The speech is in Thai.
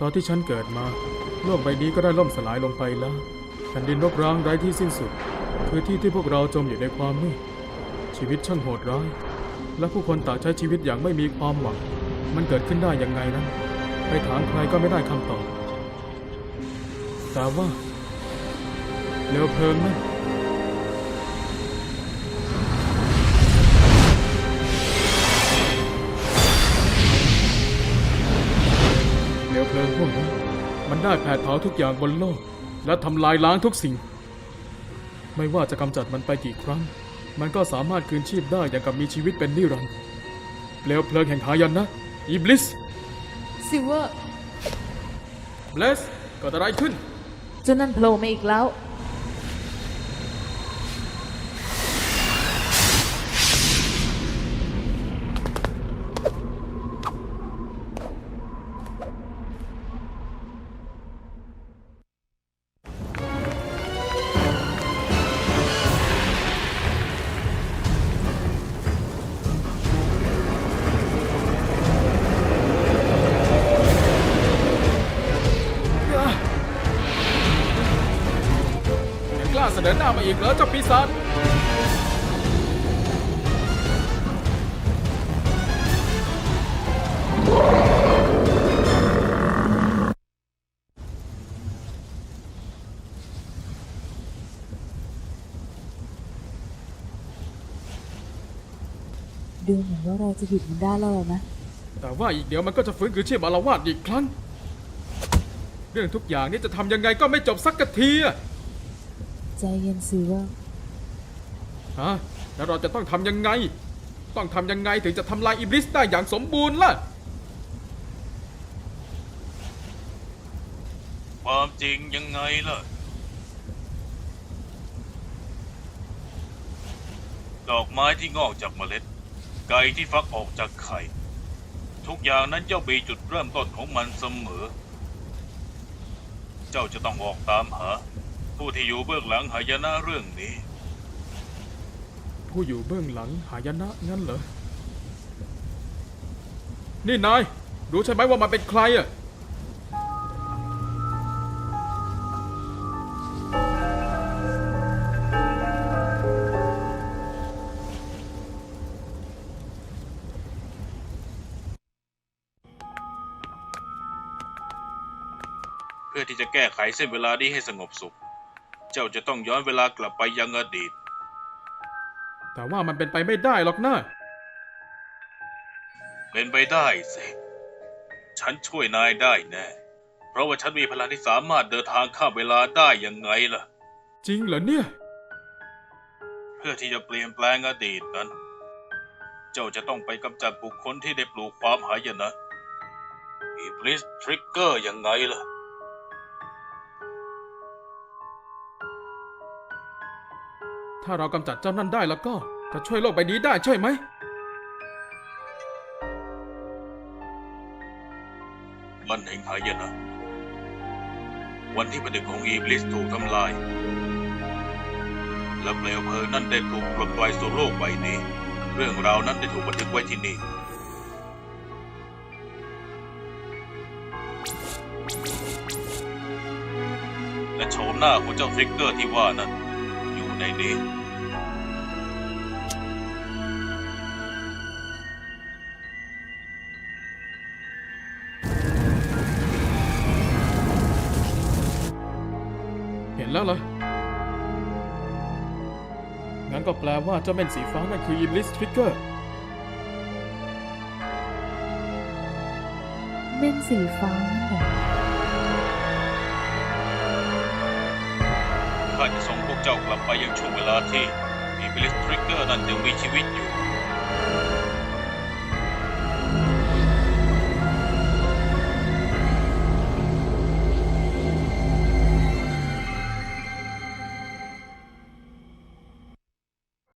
ตอนที่ฉันเกิดมา โลกใบนี้ก็ได้ล่มสลายลงไปแล้วแผ่นดินรกร้างไร้ที่สิ้นสุด คือที่ที่พวกเราจมอยู่ในความมืดชีวิตช่างโหดร้าย และผู้คนต่างใช้ชีวิตอย่างไม่มีความหวัง มันเกิดขึ้นได้ยังไงนั้นไปถามใครก็ไม่ได้คำตอบแต่ว่าเร็วเพลิงนั่น มันได้แผดเผาทุกอย่างบนโลก และทำลายล้างทุกสิ่ง ไม่ว่าจะกำจัดมันไปกี่ครั้ง มันก็สามารถคืนชีพได้อย่างกับมีชีวิตเป็นนิรันดร์เปลวเพลิงแห่งหายันนะอีบลิสซิลเวอร์เบลสเกิดอะไรขึ้นเจ้านั่นโผล่มาอีกแล้ว เสนอหน้ามาอีกเหรอเจ้าปีศาจดูเหมือนว่าเราจะหยุดมันได้แล้วนะ แต่ว่าอีกเดี๋ยวมันก็จะฟื้นคืนชีพอารวาสอีกครั้ง เรื่องทุกอย่างนี่จะทำยังไงก็ไม่จบสักกะทีอะ ใจเย็นซิลเวอร์ฮะแล้วเราจะต้องทำยังไง ต้องทำยังไงถึงจะทำลายอิบลิสได้อย่างสมบูรณ์ล่ะ ความจริงยังไงล่ะ ดอกไม้ที่งอกจากเมล็ด ไก่ที่ฟักออกจากไข่ ทุกอย่างนั้นย่อมมีจุดเริ่มต้นของมันเสมอ เจ้าจะต้องออกตามหา ผู้ที่อยู่เบื้องหลังหายนะเรื่องนี้ ผู้อยู่เบื้องหลังหายนะงั้นเหรอ นี่นายรู้ใช่ไหมว่ามันเป็นใครอะเพื่อที่จะแก้ไขเส้นเวลานี้ให้สงบสุข เจ้าจะต้องย้อนเวลากลับไปยังอดีต แต่ว่ามันเป็นไปไม่ได้หรอกนะเป็นไปได้สิ ฉันช่วยนายได้แน่ เพราะว่าฉันมีพลังที่สามารถเดินทางข้ามเวลาได้ยังไงล่ะ จริงเหรอเนี่ย เพื่อที่จะเปลี่ยนแปลงอดีตนั้น เจ้าจะต้องไปกำจัดบุคคลที่ได้ปลูกความหายนะอีบลิสทริกเกอร์ยังไงล่ะ ถ้าเรากำจัดเจ้านั่นได้แล้วก็จะช่วยโลกใบนี้ได้ใช่ไหม มันแห่งหายนะ วันที่ประด็นของอีบลิสถูกทำลาย และเปลวเพลิงนั้นได้ถูกปลดปล่อยสู่โลกใบนี้ เรื่องราวนั้นได้ถูกบันทึกไว้ที่นี่และโฉมหน้าของเจ้าทริกเกอร์ที่ว่านั้น ในนี้ เห็นแล้วเหรอ งั้นก็แปลว่าเจ้าเม่นสีฟ้านั่นคืออิบลิสทริกเกอร์ เม่นสีฟ้านั่นแหละ ข้าจะส่งพวกเจ้ากลับไปยังช่วงเวลาที่มีเบลิสทริกเกอร์นั้นยังมีชีวิตอยู่